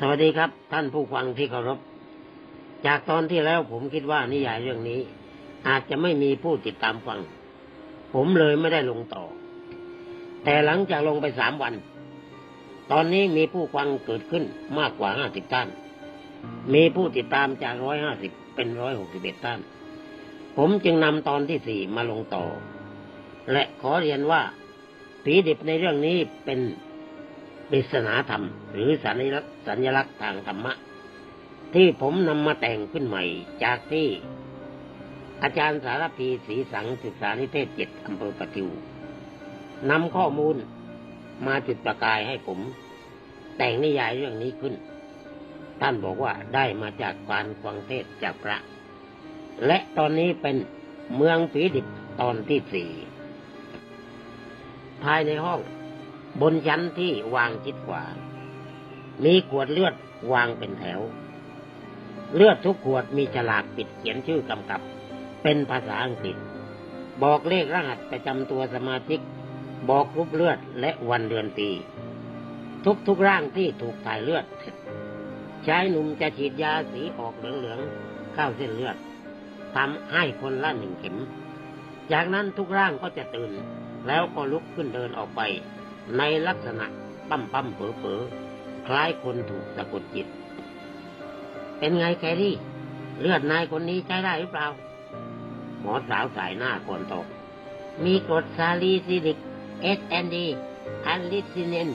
สวัสดีครับ ท่านผู้ฟังที่เคารพ จากตอนที่แล้วผมคิดว่านิยายเรื่องนี้ อาจจะไม่มีผู้ติดตามฟัง ผมเลยไม่ได้ลงต่อ แต่หลังจากลงไปสามวัน ตอนนี้มีผู้ฟังเกิดขึ้นมากกว่าห้าสิบท่าน มีผู้ติดตามจากร้อยห้าสิบเป็นร้อยหกสิบเอ็ดท่าน ผมจึงนำตอนที่สี่มาลงต่อ และขอเรียนว่าผีดิบในเรื่องนี้เป็น ปริศนาธรรม หรือสัญลักษณ์สัญลักษณ์ทางธรรมะ ที่ผมนำมาแต่งขึ้นใหม่จากที่อาจารย์สารพีศรีสังศึกษานิเทศเจ็ดอำเภอปะทิวนำข้อมูลมาจุดประกายให้ผม แต่งนิยายเรื่องนี้ขึ้น ท่านบอกว่าได้มาจากการฟังเทศจากพระ และตอนนี้เป็นเมืองผีดิบตอนที่สี่ภายในห้อง บนชั้นที่วางชิดขวา มีขวดเลือดวางเป็นแถว เลือดทุกขวดมีฉลากปิดเขียนชื่อกำกับ เป็นภาษาอังกฤษ บอกเลขรหัสประจำตัวสมาชิก บอกกรุ๊ปเลือดและวันเดือนปี ทุกทุกร่างที่ถูกถ่ายเลือด ชายหนุ่มจะฉีดยาสีออกเหลืองๆเข้าเส้นเลือดทำให้คนละหนึ่งเข็ม จากนั้นทุกร่างก็จะตื่น แล้วก็ลุกขึ้นเดินออกไป ในลักษณะปั้มปั้มเป๋อเป๋อคล้ายคนถูกสะกดจิต เป็นไงแครี่ เลือดนายคนนี้ใช้ได้หรือเปล่า หมอสาวสายหน้าก่อนตอบมีกรดซาลีซิลิกเอสแอนดีอันลิซินน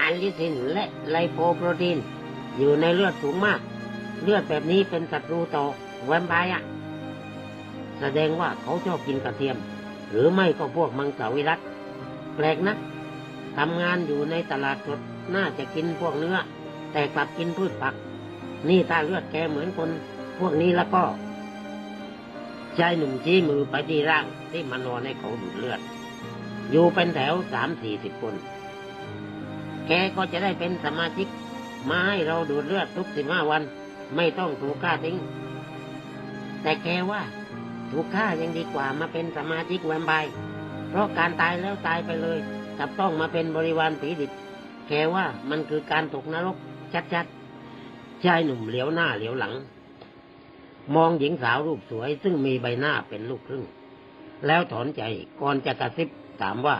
อันลิซินและไลโปโปรตีน อยู่ในเลือดสูงมาก เลือดแบบนี้เป็นศัตรูต่อแวมไพร์อะแสดงว่าเขาชอบกินกระเทียม หรือไม่ก็พวกมังสวิรัตแปลกนะ ทำงานอยู่ในตลาดสดน่าจะกินพวกเนื้อ แต่กลับกินพืชผัก นี่ถ้าเลือดแกเหมือนคนพวกนี้แล้วก็ชายหนุ่มชี้มือไปที่ร่างที่มานอนให้เขาดูดเลือด อยู่เป็นแถวสามสี่สิบคน แกก็จะได้เป็นสมาชิกมาให้เราดูดเลือดทุกสิบห้าวัน ไม่ต้องถูกฆ่าทิ้ง แต่แกว่าถูกฆ่ายังดีกว่ามาเป็นสมาชิกแวมไพร์เพราะการตายแล้วตายไปเลย กับต้องมาเป็นบริวารผีดิบแกว่ามันคือการตกนรกชัดๆชายหนุ่มเหลียวหน้าเหลียวหลัง มองหญิงสาวรูปสวย ซึ่งมีใบหน้าเป็นลูกครึ่ง แล้วถอนใจก่อนจะกระซิบถามว่า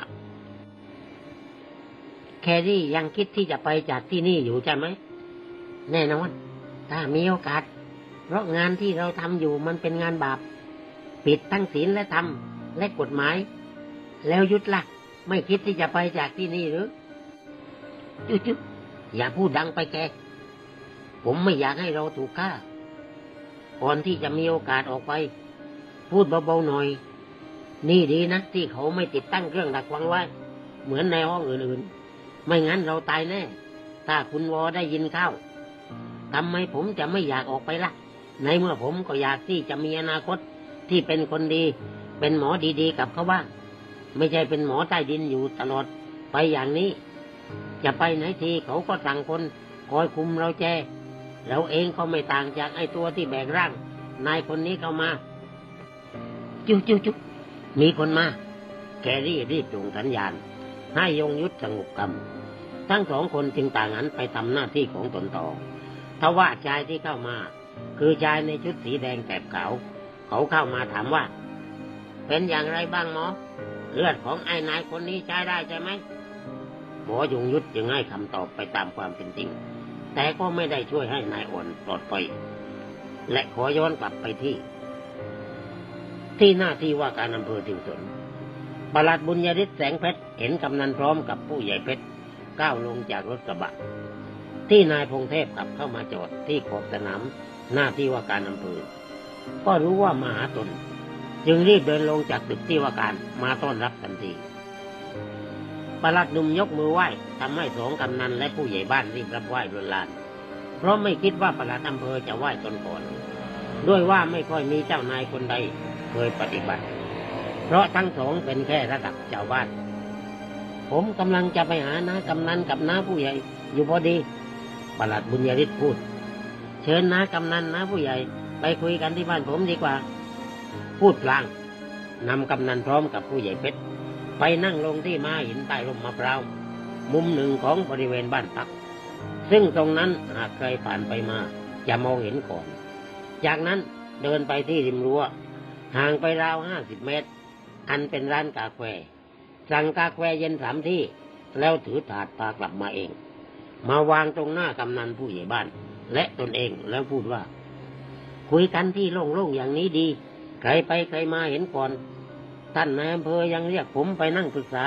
แครี่ยังคิดที่จะไปจากที่นี่อยู่ใช่ไหม แน่นอน ถ้ามีโอกาส เพราะงานที่เราทำอยู่มันเป็นงานบาป ปิดทั้งศีลและธรรมและกฎหมาย แล้วยุดละ่ะ ไม่คิดที่จะไปจากที่นี่หรือจุ๊จุ๊อย่าพูดดังไปแก ผมไม่อยากให้เราถูกฆ่า ก่อนที่จะมีโอกาสออกไป พูดเบาๆหน่อย นี่ดีนะที่เขาไม่ติดตั้งเครื่องดักฟังไว้ เหมือนในห้องอื่นๆ ไม่งั้นเราตายแน่ ถ้าคุณวอได้ยินเข้าทำไมผมจะไม่อยากออกไปละ่ะ ในเมื่อผมก็อยากที่จะมีอนาคตที่เป็นคนดี เป็นหมอดีๆกับเขาบ้าง ไม่ใช่เป็นหมอใต้ดินอยู่ตลอดไปอย่างนี้ จะไปไหนทีเขาก็สั่งคนคอยคุมเราแจเราเองก็ไม่ต่างจากไอ้ตัวที่แบกร่าง นายคนนี้เข้ามา จุ๊จุ๊จุ๊มีคนมาแครี่รีบส่งสัญญาณ ให้ยงยุทธสงบกำทั้งสองคนจึงต่างหันไปทำหน้าที่ของตนต่อทว่าชายที่เข้ามา คือชายในชุดสีแดงแกบขาวเขาเข้ามาถามว่า เป็นอย่างไรบ้างหมอ เลือดของไอ้นายคนนี้ใช้ได้ใช่ไหมหมอยงยุทธจึงให้คำตอบไปตามความเป็นจริง แต่ก็ไม่ได้ช่วยให้นายอ่อนปลอดภัยและขอย้อนกลับไปที่ ที่หน้าที่ว่าการอำเภอทิวสนปลัดบุญยริศแสงเพชรเห็นกำนันพร้อมกับผู้ใหญ่เพชรก้าวลงจากรถกระบะ ที่นายพงเทพขับเข้ามาจอดที่ขอบสนามหน้าที่ว่าการอำเภอ ก็รู้ว่ามาหาตน จึงรีบเดินลงจากตึกที่ว่าการมาต้อนรับทันทีประลัดหนุ่มยกมือไหว้ทำให้สองกำนันและผู้ใหญ่บ้านรีบรับไหว้รุนลาน เพราะไม่คิดว่าประลัดอำเภอจะไหว้ตนก่อน ด้วยว่าไม่ค่อยมีเจ้านายคนใดเคยปฏิบัติ เพราะทั้งสองเป็นแค่ระดับชาวบ้าน ผมกำลังจะไปหาน้ากำนันกับน้าผู้ใหญ่ อยู่พอดี ประหลัดบุญยริศพูด เชิญน้ากำนันน้าผู้ใหญ่ ไปคุยกันที่บ้านผมดีกว่า พูดพลางนำกำนันพร้อมกับผู้ใหญ่เพชรไปนั่งลงที่ม้าหินใต้ร่มมะพร้าวมุมหนึ่งของบริเวณบ้านพัก ซึ่งตรงนั้นหากใครผ่านไปมา จะมองเห็นก่อน จากนั้นเดินไปที่ริมรั้วห่างไปราวห้าสิบเมตร อันเป็นร้านกาแฟสั่งกาแฟเย็นสามที่ แล้วถือถาดพากลับมาเอง มาวางตรงหน้ากำนันผู้ใหญ่บ้าน และตนเองแล้วพูดว่า คุยกันที่โล่งๆอย่างนี้ดี ใครไปใครมาเห็นก่อน ท่านนายอำเภอยังเรียกผมไปนั่งปรึกษา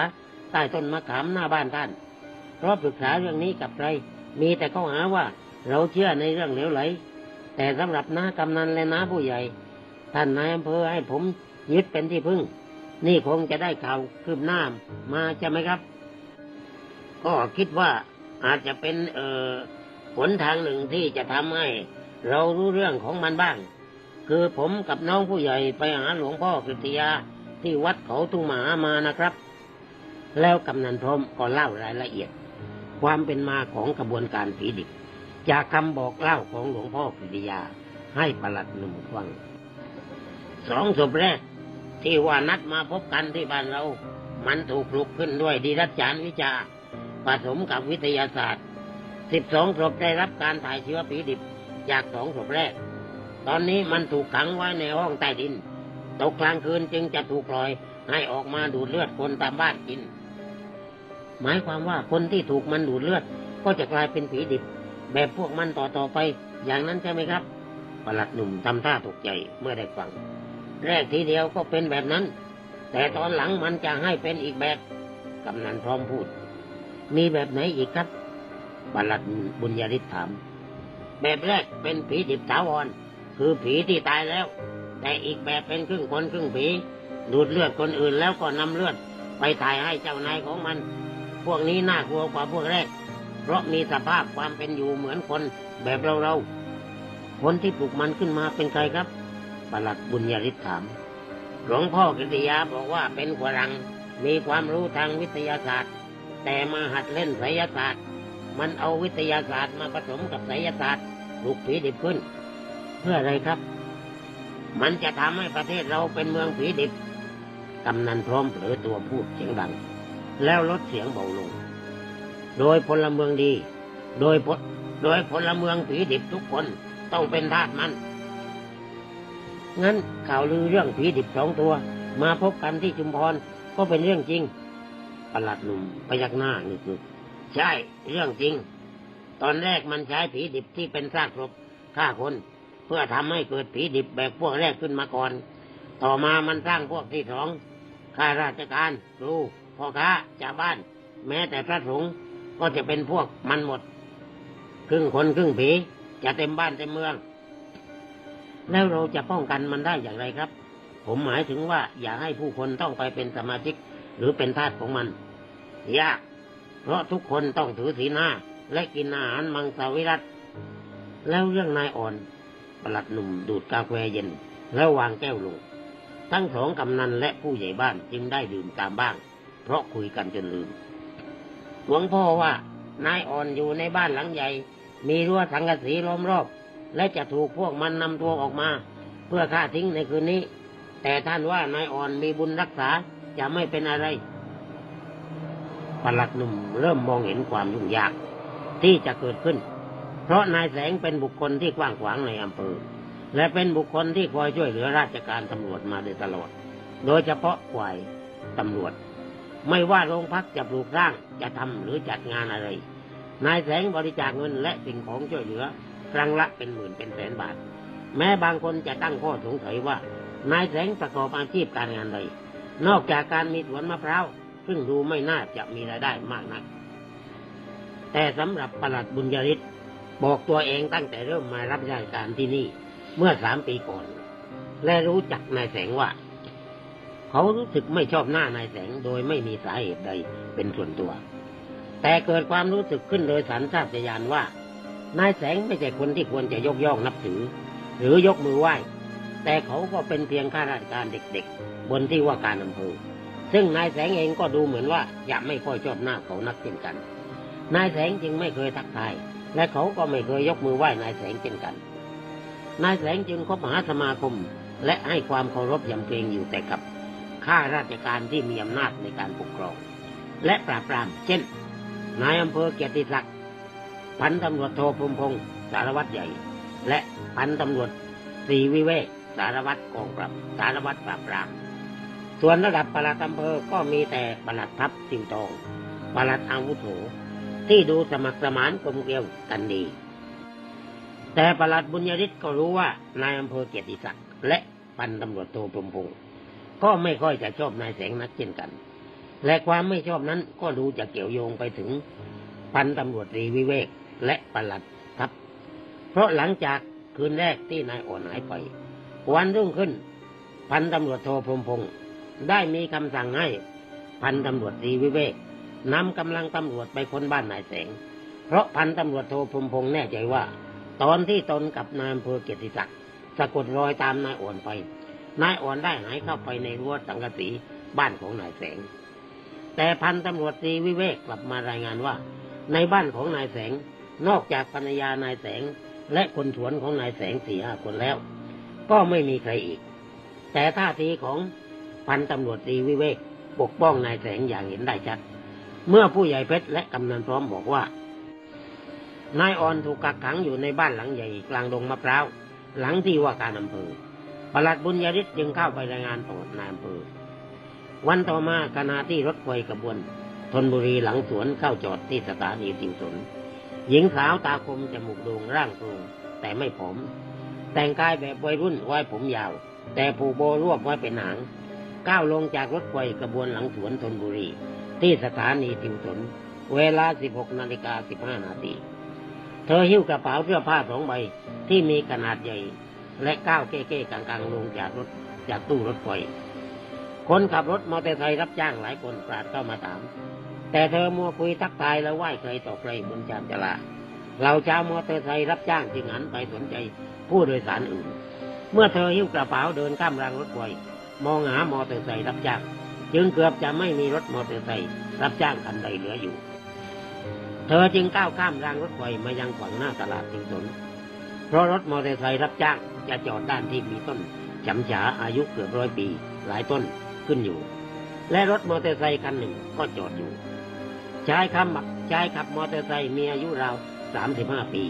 ใต้ต้นมะขามหน้าบ้านท่าน เพราะปรึกษาเรื่องนี้กับใคร มีแต่เขาหาว่าเราเชื่อในเรื่องเหลวไหล แต่สำหรับน้ากำนันและน้าผู้ใหญ่ ท่านนายอำเภอให้ผมยึดเป็นที่พึ่ง นี่คงจะได้ข่าวคืบหน้ามาใช่ไหมครับ ก็คิดว่าอาจจะเป็นเอ่อหนทางหนึ่งที่จะทำให้ เรารู้เรื่องของมันบ้าง คือผมกับน้องผู้ใหญ่ไปหาหลวงพ่อกฤษยาที่วัดเขาทุ่งหมามานะครับ แล้วกำนันพรมก็เล่ารายละเอียด ความเป็นมาของกระบวนการผีดิบจากคำบอกเล่าของหลวงพ่อกฤษยาให้ประหลัดหนุ่มฟังสองศพแรก ที่ว่านัดมาพบกันที่บ้านเรา มันถูกปลุกขึ้นด้วยดีรัจารวิชาผสมกับวิทยาศาสตร์สิบสองศพได้รับการถ่ายเชื้อผีดิบจากสองศพแรก ตอนนี้มันถูกขังไว้ในห้องใต้ดิน ตกกลางคืนจึงจะถูกปล่อย ให้ออกมาดูดเลือดคนตามบ้านกิน หมายความว่าคนที่ถูกมันดูดเลือด ก็จะกลายเป็นผีดิบ แบบพวกมันต่อต่อๆไป อย่างนั้นใช่ไหมครับประหลัดหนุ่มทำท่าตกใจเมื่อได้ฟัง แรกทีเดียวก็เป็นแบบนั้น แต่ตอนหลังมันจะให้เป็นอีกแบบกำนันพร้อมพูด มีแบบไหนอีกครับประหลัดบุญญาฤทธิ์ถาม แบบแรกเป็นผีดิบถาวร คือผีที่ตายแล้ว แต่อีกแบบเป็นครึ่งคนครึ่งผี ดูดเลือดคนอื่นแล้วก็นำเลือด ไปถ่ายให้เจ้านายของมัน พวกนี้น่ากลัวกว่าพวกแรก เพราะมีสภาพความเป็นอยู่เหมือนคนแบบเราเราๆคนที่ปลุกมันขึ้นมาเป็นใครครับประหลัดบุญญาฤทธิ์ถาม หลวงพ่อกิติยาบอกว่าเป็นฝรั่งมีความรู้ทางวิทยาศาสตร์ แต่มาหัดเล่นไสยศาสตร์ มันเอาวิทยาศาสตร์มาผสมกับไสยศาสตร์ปลุกผีดิบขึ้น เพื่ออะไรครับ มันจะทำให้ประเทศเราเป็นเมืองผีดิบกำนันพร้อมเผลอตัวพูดเสียงดัง แล้วลดเสียงเบาลง โดยพลเมืองดี โดยพโดยพลเมืองผีดิบทุกคนต้องเป็นทาสมัน งั้นข่าวลือเรื่องผีดิบสองตัว มาพบกันที่ชุมพรก็เป็นเรื่องจริงประหลัดหนุ่มพยักหน้านึกๆใช่เรื่องจริง ตอนแรกมันใช้ผีดิบที่เป็นซากศพฆ่าคน เพื่อทำให้เกิดผีดิบแบบพวกแรกขึ้นมาก่อน ต่อมามันสร้างพวกที่สองข้าราชการครูพ่อค้าชาวบ้าน แม้แต่พระสงฆ์ก็จะเป็นพวกมันหมด ครึ่งคนครึ่งผีจะเต็มบ้านเต็มเมือง แล้วเราจะป้องกันมันได้อย่างไรครับ ผมหมายถึงว่าอย่าให้ผู้คนต้องไปเป็นสมาชิกหรือเป็นทาสของมัน ยาก เพราะทุกคนต้องถือศีลห้าและกินอาหารมังสวิรัตแล้วเรื่องนายอ่อน ประหลัดหนุ่มดูดกาแฟเย็น แล้ววางแก้วลง ทั้งสองกำนันและผู้ใหญ่บ้านจึงได้ดื่มตามบ้าง เพราะคุยกันจนลืม หลวงพ่อว่านายอ่อนอยู่ในบ้านหลังใหญ่ มีรั้วสังกะสีล้อมรอบ และจะถูกพวกมันนำตัวออกมา เพื่อฆ่าทิ้งในคืนนี้ แต่ท่านว่านายอ่อนมีบุญรักษาจะไม่เป็นอะไรปลัดหนุ่มเริ่มมองเห็นความยุ่งยาก ที่จะเกิดขึ้น เพราะนายแสงเป็นบุคคลที่กว้างขวางในอำเภอ และเป็นบุคคลที่คอยช่วยเหลือราชการตำรวจมาโดยตลอด โดยเฉพาะฝ่ายตำรวจ ไม่ว่าโรงพักจะปลูกสร้างจะทำหรือจัดงานอะไร นายแสงบริจาคเงินและสิ่งของช่วยเหลือ ครั้งละเป็นหมื่นเป็นแสนบาท แม้บางคนจะตั้งข้อสงสัยว่านายแสงประกอบอาชีพการงานใดนอกจากการมีสวนมะพร้าวซึ่งดูไม่น่าจะมีรายได้มากนัก แต่สำหรับประหลัดบุญยริศ บอกตัวเองตั้งแต่เริ่มมารับราชการที่นี่ เมื่อสามปีก่อน และรู้จักนายแสงว่า เขารู้สึกไม่ชอบหน้านายแสงโดยไม่มีสาเหตุใดเป็นส่วนตัว แต่เกิดความรู้สึกขึ้นโดยสันชาตญาณว่านายแสงไม่ใช่คนที่ควรจะยกย่องนับถือ หรือยกมือไหว้ แต่เขาก็เป็นเพียงข้าราชการเด็กๆ บนที่ว่าการอำเภอซึ่งนายแสงเองก็ดูเหมือนว่าจะไม่ค่อยชอบหน้าเขานักเช่นกัน นายแสงจึงไม่เคยทักทาย และเขาก็ไม่เคยยกมือไหว้นายแสงเช่นกัน นายแสงจึงคบหาสมาคม และให้ความเคารพยำเกรงอยู่แต่กับข้าราชการที่มีอำนาจในการปกครอง และปราบปราม เช่น นายอำเภอเกียรติศักดิ์พันตำรวจโทพรมพงศ์สารวัตรใหญ่ และพันตำรวจตรีวิเวกสารวัตรกองปราบสารวัตรปราบปราม ส่วนระดับปลัดอำเภอก็มีแต่ปลัดทัพสิงทองปลัดอาวุโส ที่ดูสมัครสมานกลมเกลียวกันดี แต่ปลัดบุญยริศก็รู้ว่านายอำเภอเกียรติศักดิ์และพันตำรวจโทพรมพงศ์ก็ไม่ค่อยจะชอบนายแสงนักเช่นกัน และความไม่ชอบนั้นก็ดูจะเกี่ยวโยงไปถึงพันตำรวจรีวิเวกและปลัดทัพเพราะหลังจากคืนแรกที่นายอ่อนหายไป วันรุ่งขึ้น พันตำรวจโทพรมพงศ์ได้มีคำสั่งให้พันตำรวจรีวิเวก นำกำลังตำรวจไปค้นบ้านนายแสง เพราะพันตำรวจโทพรมพงศ์แน่ใจว่า ตอนที่ตนกับนายอำเภอเกียรติศักดิ์สะกดรอยตามนายอ่อนไป นายอ่อนได้หายเข้าไปในรั้วสังกะสีบ้านของนายแสง แต่พันตำรวจตรีวิเวกกลับมารายงานว่า ในบ้านของนายแสง นอกจากภรรยานายแสง และคนสวนของนายแสงสี่ห้าคนแล้ว ก็ไม่มีใครอีก แต่ท่าทีของพันตำรวจตรีวิเวกปกป้องนายแสงอย่างเห็นได้ชัด เมื่อผู้ใหญ่เพชรและกำนันพร้อมบอกว่า นายอ่อนถูกกักขังอยู่ในบ้านหลังใหญ่กลางดงมะพร้าว หลังที่ว่าการอำเภอปลัดบุญยริศจึงเข้าไปรายงานต่อนายอำเภอ วันต่อมาขณะที่รถไฟกระบวนธนบุรีหลังสวนเข้าจอดที่สถานีติวสน หญิงสาวตาคมจมูกโด่งร่างทรงแต่ไม่ผม แต่งกายแบบวัยรุ่นไว้ผมยาว แต่ผูกโบรวบไว้เป็นหาง ก้าวลงจากรถไฟกระบวนหลังสวนธนบุรี ที่สถานีติวสนเวลา 16นาฬิกา15นาทีเธอหิ้วกระเป๋าเสื้อผ้าสองใบที่มีขนาดใหญ่ และก้าวเก้ๆกลางๆลงจากรถจากตู้รถไฟคนขับรถมอเตอร์ไซค์รับจ้างหลายคนปราดเข้ามาถาม แต่เธอมัวคุยทักทายแล้วไหว้ใครต่อใครบนจานจลาเราชาวมอเตอร์ไซค์รับจ้างจึงหันไปสนใจผู้โดยสารอื่น เมื่อเธอหิ้วกระเป๋าเดินข้ามรางรถไฟมองหามอเตอร์ไซค์รับจ้าง จึงเกือบจะไม่มีรถมอเตอร์ไซค์รับจ้างคันใดเหลืออยู่ เธอจึงก้าวข้ามรางรถไฟมายังฝั่งหน้าตลาดสิงสนเพราะรถมอเตอร์ไซค์รับจ้างจะจอดด้านที่มีต้นจำฉาอายุเกือบร้อยปี หลายต้นขึ้นอยู่ และรถมอเตอร์ไซค์คันหนึ่งก็จอดอยู่ชายขับชายขับมอเตอร์ไซค์มีอายุราวสามสิบห้าปี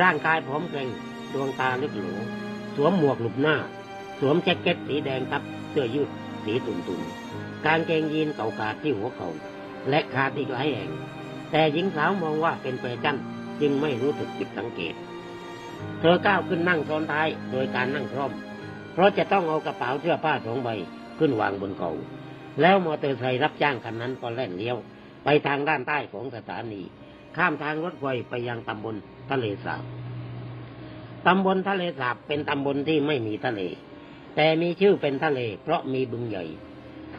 ร่างกายผอมเกรงดวงตาลึกหลสวมหมวกหลุมหน้า สวมแจ็คเก็ตสีแดงครับ เสื้อยืดสีตุ่นๆ กางเกงยีนเก่าขาดที่หัวเขา่าและขาดอีกหลายแห่ง แต่หญิงสาวมองว่าเป็นแฟชั่นจึงไม่รู้สึกผิดสังเกต เธอก้าวขึ้นนั่งซ้อนท้ายโดยการนั่งคร่อม เพราะจะต้องเอากระเป๋าเสื้อผ้าสองใบขึ้นวางบนเขาแล้วมอเตอร์ไซค์รับจ้างคันนั้นก็แล่นเลี้ยว ไปทางด้านใต้ของสถานี ข้ามทางรถไฟไปยังตำบลทะเลสาบตำบลทะเลสาบเป็นตำบลที่ไม่มีทะเล แต่มีชื่อเป็นทะเล เพราะมีบึงใหญ่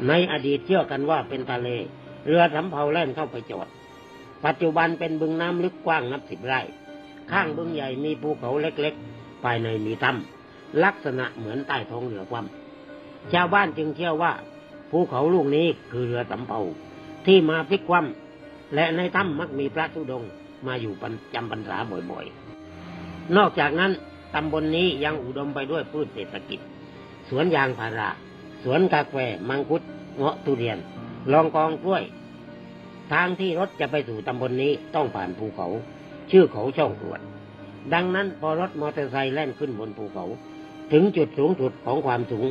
ในอดีตเชื่อกันว่าเป็นทะเล เรือสำเภาแล่นเข้าไปจอด ปัจจุบันเป็นบึงน้ำลึกกว้างนับสิบไร่ ข้างบึงใหญ่มีภูเขาเล็กๆ ภายในมีถ้ำลักษณะเหมือนใต้ท้องเรือความชาวบ้านจึงเชื่อว่า ภูเขาลูกนี้คือเรือสำเภาที่มาพลิกคว่ำและในถ้ำมักมีพระธุดงมาอยู่ประจำพรรษาบ่อยๆ นอกจากนั้นตำบลนนี้ยังอุดมไปด้วยพืชเศรษฐกิจ สวนยางพารา สวนกาแฟมังคุดเงาะทุเรียน ลองกองกล้วย ทางที่รถจะไปสู่ตำบลนนี้ต้องผ่านภูเขา ชื่อเขาช่องตรวจ ดังนั้นพอรถมอเตอร์ไซค์แล่นขึ้นบนภูเขา ถึงจุดสูงสุดของความสูง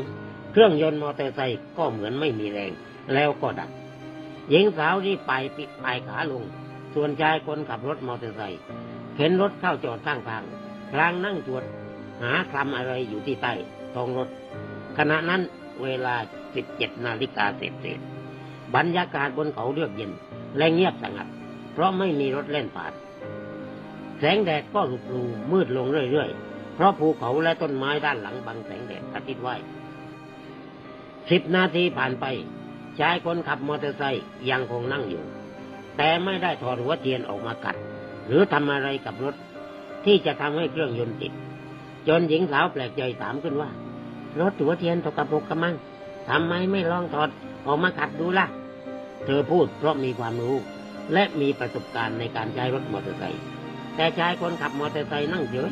เครื่องยนต์มอเตอร์ไซค์ก็เหมือนไม่มีแรง แล้วก็ดับหญิงสาวที่ไปปิดปลายขาลง ส่วนชายคนขับรถมอเตอร์ไซค์เข็นรถเข้าจอดข้างทางพลางนั่งตรวจหาคลำอะไรอยู่ที่ใต้ท้องรถ ขณะนั้น เวลา 17 นาฬิกาเศษบรรยากาศบนเขาเลือกเย็น และเงียบสงัด เพราะไม่มีรถเล่นผ่าน แสงแดดก็หลุดลูมืดลงเรื่อยๆ เพราะภูเขาและต้นไม้ด้านหลังบังแสงแดดอาทิตย์ไวสิบนาทีผ่านไป ชายคนขับมอเตอร์ไซค์ยังคงนั่งอยู่ แต่ไม่ได้ถอดหัวเทียนออกมากัด หรือทำอะไรกับรถ ที่จะทำให้เครื่องยนต์ติด จนหญิงสาวแปลกใจถามขึ้นว่า รถหัวเทียนตกกระปรกกระมังทำไมไม่ลองถอดออกมาขัดดูล่ะ เธอพูดเพราะมีความรู้ และมีประสบการณ์ในการใช้รถมอเตอร์ไซค์แต่ชายคนขับมอเตอร์ไซค์นั่งเฉย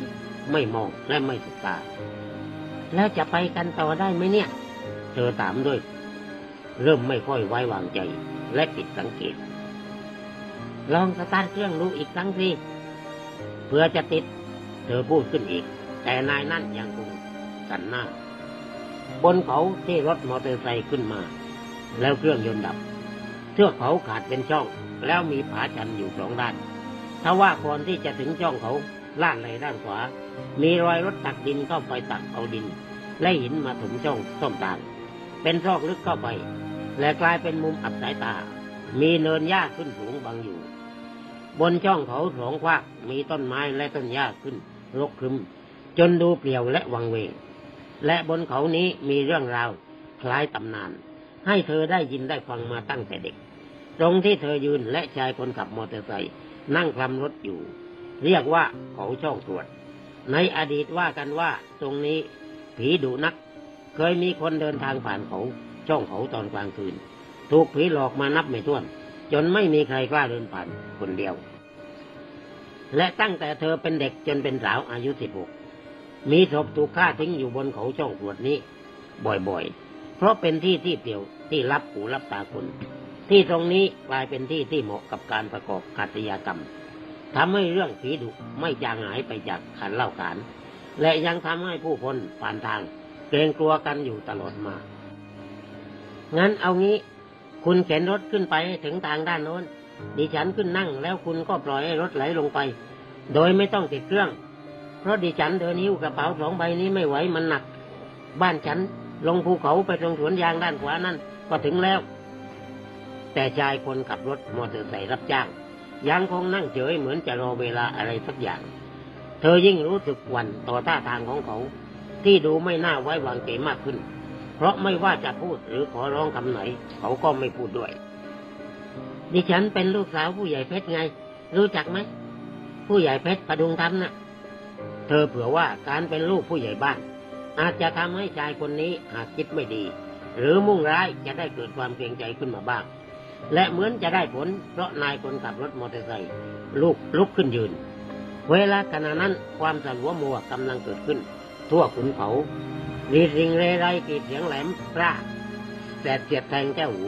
ไม่มองและไม่ศึกษาแล้วจะไปกันต่อได้ไหมเนี่ย เธอถามด้วย เริ่มไม่ค่อยไว้วางใจ และผิดสังเกต ลองสตาร์ทเครื่องดูอีกครั้งสิเพื่อจะติด เธอพูดขึ้นอีก แต่นายนั่นยังคงสันหน้า บนเขาที่รถมอเตอร์ไซค์ขึ้นมา แล้วเครื่องยนต์ดับ เทือกเขาขาดเป็นช่อง แล้วมีผาชันอยู่สองด้านถ้าว่าก่อนที่จะถึงช่องเขาล่านในด้านขวา มีรอยรถตักดินเข้าไปตักเอาดิน และหินมาถมช่องส้มตาลเป็นซอกลึกเข้าไป และกลายเป็นมุมอับสายตา มีเนินหญ้าขึ้นสูงบังอยู่ บนช่องเขาสองขวากมีต้นไม้และต้นหญ้าขึ้นรกครึม จนดูเปลี่ยวและวังเวง และบนเขานี้มีเรื่องราวคล้ายตำนาน ให้เธอได้ยินได้ฟังมาตั้งแต่เด็ก ตรงที่เธอยืนและชายคนขับมอเตอร์ไซค์นั่งคลำรถอยู่ เรียกว่าเขาช่องตรวจ ในอดีตว่ากันว่า ตรงนี้ผีดุนัก เคยมีคนเดินทางผ่านเขาช่องเขาตอนกลางคืน ถูกผีหลอกมานับไม่ถ้วน จนไม่มีใครกล้าเดินผ่านคนเดียว และตั้งแต่เธอเป็นเด็กจนเป็นสาวอายุสิบหก มีศพถูกฆ่าทิ้งอยู่บนเขาช่องตรวจนี้ บ่อยๆ เพราะเป็นที่ที่เปี่ยวที่รับหูรับตาคน ที่ตรงนี้กลายเป็นที่ที่เหมาะกับการประกอบอาชญากรรมทำให้เรื่องผีดุไม่จางหายไปจากขันเล่าขาน และยังทำให้ผู้คนผ่านทาง เกรงกลัวกันอยู่ตลอดมา งั้นเอางี้ คุณเข็นรถขึ้นไปให้ถึงทางด้านโน้นดิฉันขึ้นนั่งแล้วคุณก็ปล่อยให้รถไหลลงไป โดยไม่ต้องติดเครื่อง เพราะดิฉันเดินหิ้วกระเป๋าสองใบนี้ไม่ไหวมันหนัก บ้านฉันลงภูเขาไปตรงสวนยางด้านขวานั่นก็ถึงแล้ว แต่ชายคนขับรถมอเตอร์ไซค์รับจ้าง ยังคงนั่งเฉยเหมือนจะรอเวลาอะไรสักอย่าง เธอยิ่งรู้สึกหวั่นต่อท่าทางของเขา ที่ดูไม่น่าไว้วางใจมากขึ้น เพราะไม่ว่าจะพูดหรือขอร้องคำไหน เขาก็ไม่พูดด้วย ดิฉันเป็นลูกสาวผู้ใหญ่เพชรไง รู้จักไหมผู้ใหญ่เพชรประดุงธรรมน่ะ เธอเผื่อว่าการเป็นลูกผู้ใหญ่บ้าน อาจจะทำให้ชายคนนี้หากคิดไม่ดี หรือมุ่งร้ายจะได้เกิดความเกรงใจขึ้นมาบ้าง และเหมือนจะได้ผลเพราะนายคนขับรถมอเตอร์ไซค์ลูกลุกขึ้นยืน เวลาขณะนั้นความสลัวมัวกำลังเกิดขึ้น ทั่วขุนเขารีสิงเรไรกีดเสียงแหลมปราแสดเสียดแทงแก้วหู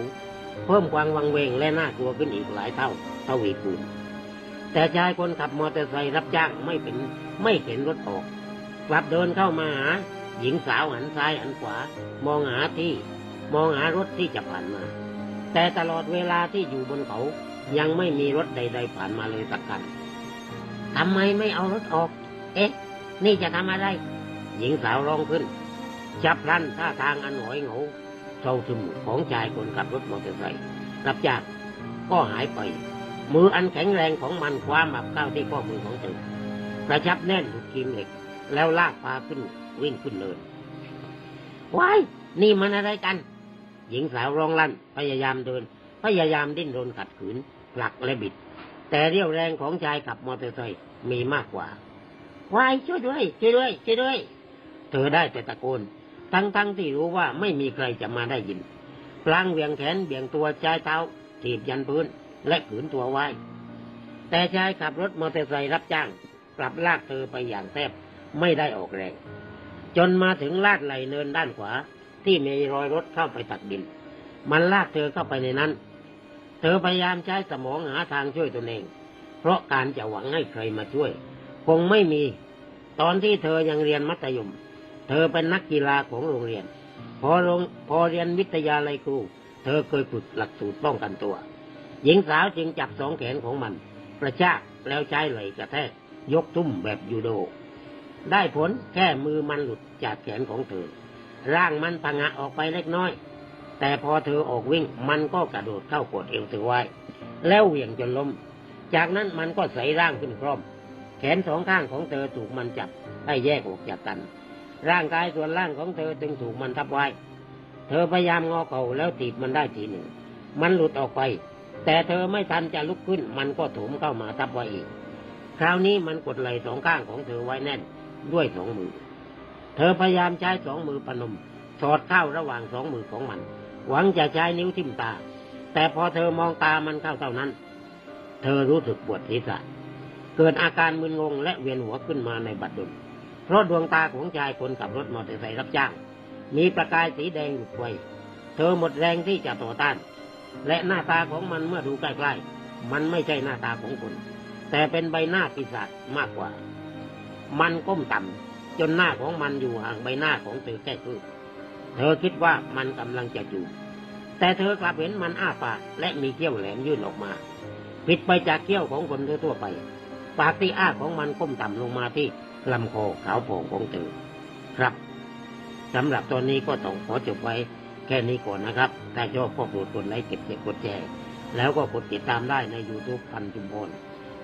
เพิ่มความวังเวงและน่ากลัวขึ้นอีกหลายเท่าเท่าวีคูณ แต่ชายคนขับมอเตอร์ไซค์รับจ้างไม่เป็นไม่เห็นรถออก กลับเดินเข้ามาหา หญิงสาวหันซ้ายหันขวา มองหาที่ มองหารถที่จะผ่านมา แต่ตลอดเวลาที่อยู่บนเขา ยังไม่มีรถใด ๆ ผ่านมาเลยสักคันทำไมไม่เอารถออก เอ๊ะ นี่จะทำอะไร หญิงสาวร้องขึ้น จับพลันท่าทางอันหงอยเหงาเศร้าซึมของชายคนขับรถมอเตอร์ไซค์รับจ้างก็หายไป มืออันแข็งแรงของมันคว้าหมับเข้าที่ข้อมือของเธอกระชับแน่นถูกคีมเหล็ก แล้วลากพาขึ้นวิ่งขึ้นเนินว้ายนี่มันอะไรกัน หญิงสาวร้องลั่น พยายามเดิน พยายามดิ้นรนขัดขืนผลักและบิด แต่เรี่ยวแรงของชายขับมอเตอร์ไซค์มีมากกว่าวายช่วยด้วย ช่วยด้วย ช่วยด้วย เธอได้แต่ตะโกน ทั้งๆทที่รู้ว่าไม่มีใครจะมาได้ยินพลางเบี่ยงแขนเบี่ยงตัวชายเท้าถีบยันพื้น และขืนตัวไว้ แต่ชายขับรถมอเตอร์ไซค์รับจ้าง กลับลากเธอไปอย่างแทบไม่ได้ออกแรง จนมาถึงลาดไหลเนินด้านขวา ที่มีรอยรถเข้าไปตักดิน มันลากเธอเข้าไปในนั้น เธอพยายามใช้สมองหาทางช่วยตนเอง เพราะการจะหวังให้ใครมาช่วย คงไม่มี ตอนที่เธอยังเรียนมัธยม เธอเป็นนักกีฬาของโรงเรียน พอลงพอเรียนวิทยาลัยครู เธอเคยฝึกหลักสูตรป้องกันตัว หญิงสาวจึงจับสองแขนของมันกระชากแล้วใช้ไหล่กระแทกยกทุ่มแบบยูโด ได้ผลแค่มือมันหลุดจากแขนของเธอ ร่างมันพังะออกไปเล็กน้อย แต่พอเธอออกวิ่งมันก็กระโดดเข้ากดเอวเธอไว้ แล้วเหวี่ยงจนล้ม จากนั้นมันก็ใส่ร่างขึ้นคร่อม แขนสองข้างของเธอถูกมันจับให้แยกออกจากกัน ร่างกายส่วนล่างของเธอจึงถูกมันทับไว้ เธอพยายามงอเข่าแล้วตีบมันได้ทีหนึ่ง มันหลุดออกไป แต่เธอไม่ทันจะลุกขึ้น มันก็ถมเข้ามาทับไว้อีก คราวนี้มันกดไหล่สองข้างของเธอไว้แน่นด้วยสองมือ เธอพยายามใช้สองมือปนม สอดเข้าระหว่างสองมือของมัน หวังจะใช้นิ้วทิ่มตา แต่พอเธอมองตามันเข้าเท่านั้น เธอรู้สึกปวดศีรษะ เกิดอาการมึนงงและเวียนหัวขึ้นมาในบัดดลเพราะดวงตาของชายคนขับรถมอเตอร์ไซค์รับจ้าง มีประกายสีแดงหยุดไวเธอหมดแรงที่จะต่อต้าน และหน้าตาของมันเมื่อดูใกล้ๆ มันไม่ใช่หน้าตาของคน แต่เป็นใบหน้าปีศาจมากกว่า มันก้มต่ำจนหน้าของมันอยู่ห่างใบหน้าของเธอแค่ครึ่งเธอคิดว่ามันกำลังจะจูบแต่เธอกลับเห็นมันอ้าปากและมีเขี้ยวแหลมยื่นออกมา ผิดไปจากเขี้ยวของคนทั่วไป ปากที่อ้าของมันก้มต่ำลงมาที่ลำคอขาวโผ่งของเธอครับสำหรับตอนนี้ก็ต้องขอจบไว้ แค่นี้ก่อนนะครับ ถ้าชอบก็โปรดกดไลค์เก็บเก็บกดแชร์แล้วก็กดติดตามได้ใน YouTube พันจุมพล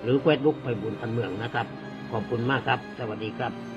หรือเฟซบุ๊กไปบุญพันเมืองนะครับ ขอบคุณมากครับ สวัสดีครับ